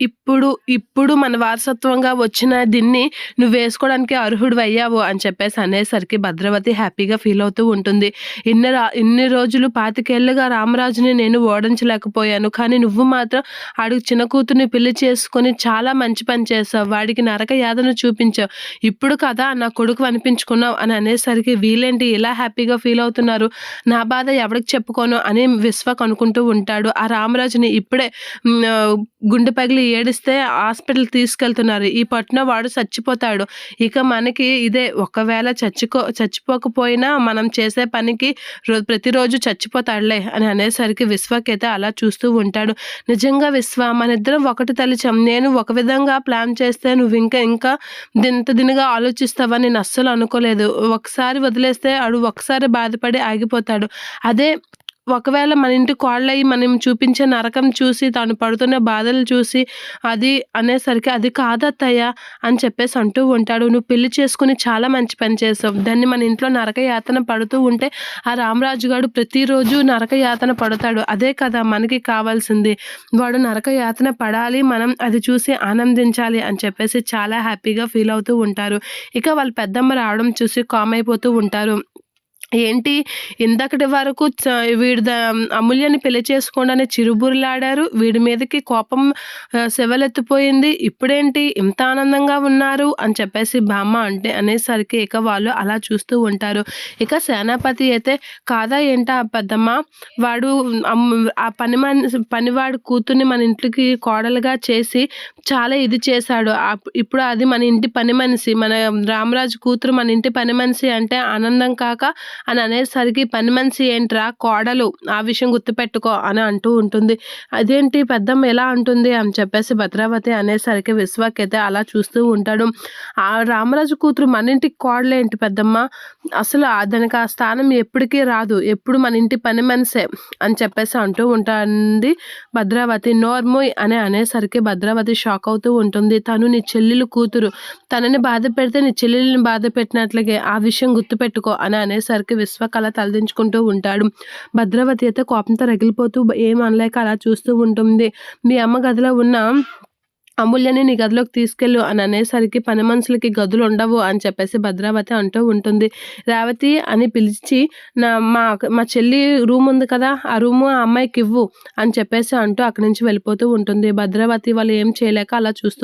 ఇప్పుడు ఇప్పుడు మన వారసత్వంగా వచ్చిన దీన్ని నువ్వు వేసుకోవడానికి అర్హుడు అయ్యావు అని చెప్పేసి అనేసరికి భద్రవతి హ్యాపీగా ఫీల్ అవుతూ ఉంటుంది. ఇన్ని రా ఇన్ని రోజులు పాతికేళ్ళుగా రామరాజుని నేను ఓడించలేకపోయాను. కానీ నువ్వు మాత్రం ఆడికి చిన్న కూతుర్ని పెళ్ళి చేసుకొని చాలా మంచి పని చేసావు వాడికి నరక యాదను చూపించావు. ఇప్పుడు కదా నా కొడుకు అనిపించుకున్నావు అని అనేసరికి వీలేంటి ఇలా హ్యాపీగా ఫీల్ అవుతున్నారు? నా బాధ ఎవరికి చెప్పుకోను అని విశ్వక్ అనుకుంటూ ఉంటాడు. ఆ రామరాజుని ఇప్పుడే గుండె పగిలి ఏడిస్తే హాస్పిటల్ తీసుకెళ్తున్నారు. ఈ పట్టున వాడు చచ్చిపోతాడు. ఇక మనకి ఇదే ఒకవేళ చచ్చిపో చచ్చిపోకపోయినా మనం చేసే పనికి రో ప్రతిరోజు చచ్చిపోతాడులే అని అనేసరికి విశ్వకైతే అలా చూస్తూ ఉంటాడు. నిజంగా విశ్వ మన ఇద్దరం ఒకటి తలిచాం. నేను ఒక విధంగా ప్లాన్ చేస్తే నువ్వు ఇంకా ఇంకా దింత దినగా ఆలోచిస్తావని నేను అస్సలు అనుకోలేదు. ఒకసారి వదిలేస్తే అడు ఒకసారి బాధపడి ఆగిపోతాడు. అదే ఒకవేళ మన ఇంటి కోళ్ళయి మనం చూపించే నరకం చూసి తాను పడుతున్న బాధలు చూసి అది అనేసరికి అది కాదత్తయ్య అని చెప్పేసి అంటూ ఉంటాడు. నువ్వు పెళ్ళి చేసుకుని చాలా మంచి పని చేసావు. దాన్ని మన ఇంట్లో నరక యాతన పడుతూ ఉంటే ఆ రామరాజు గారు ప్రతిరోజు నరక యాతన పడతాడు. అదే కదా మనకి కావాల్సింది. వాడు నరక యాతన పడాలి మనం అది చూసి ఆనందించాలి అని చెప్పేసి చాలా హ్యాపీగా ఫీల్ అవుతూ ఉంటారు. ఇక వాళ్ళ పెద్దమ్మ రావడం చూసి కామ్ అయిపోతూ ఉంటారు. ఏంటి? ఇందకటి వరకు వీడి ద- అమూల్యని పెళ్ళి చేసుకోండి చిరుబురులాడారు. వీడి మీదకి కోపం ఆ, ఇప్పుడేంటి? ఇంత ఆనందంగా ఉన్నారు అని చెప్పేసి బామ్మ అంటే అనేసరికి ఇక వాళ్ళు అలా చూస్తూ ఉంటారు. ఇక సేనాపతి అయితే కాదా ఏంటా పెద్దమ్మ? వాడు ఆ పని మన పనివాడు కూతుర్ని మన ఇంట్లోకి కోడలుగా చేసి చాలా ఇది చేశాడు. అప్- ఇప్పుడు అది మన ఇంటి పని మనిషి. మన రామరాజు కూతురు మన ఇంటి పని మనిషి అంటే ఆనందం కాక అని అనేసరికి పని మనిషి ఏంట్రా? కోడలు. ఆ విషయం గుర్తుపెట్టుకో అని అంటూ ఉంటుంది. అదేంటి పెద్దమ్మ ఎలా అంటుంది అని చెప్పేసి భద్రావతి అనేసరికి విశ్వకైతే అలా చూస్తూ ఉంటాడు. ఆ రామరాజు కూతురు మన ఇంటికి కోడలేంటి పెద్దమ్మ? అసలు ఆ- దానికి ఆ స్థానం ఎప్పటికీ రాదు. ఎప్పుడు మన ఇంటి పని మనిషే అని చెప్పేసి అంటూ ఉంటుంది భద్రావతి. నోర్మోయ్ అని అనేసరికి భద్రావతి షాక్ అవుతూ ఉంటుంది. తను నీ చెల్లెలు కూతురు. తనని బాధ పెడితే నీ చెల్లెల్ని బాధ పెట్టినట్లుగే ఆ విషయం గుర్తుపెట్టుకో అని అనేసరికి విశ్వకళ తలదించుకుంటూ ఉంటాడు. భద్రవతి అయితే కోపంతో రగిలిపోతూ ఏం అనలేక అలా చూస్తూ ఉంటుంది. మీ అమ్మ గదిలో ఉన్న అమూల్యని నీ గదిలోకి తీసుకెళ్ళు అని అనేసరికి పని మనుషులకి గదులు ఉండవు అని చెప్పేసి భద్రావతి అంటూ ఉంటుంది. రేవతి అని పిలిచి నా మా మా చెల్లి రూమ్ ఉంది కదా ఆ రూము ఆ అమ్మాయికి ఇవ్వు అని చెప్పేసి అంటూ అక్కడి నుంచి వెళ్ళిపోతూ ఉంటుంది. భద్రావతి వాళ్ళు ఏం చేయలేక అలా చూస్తూ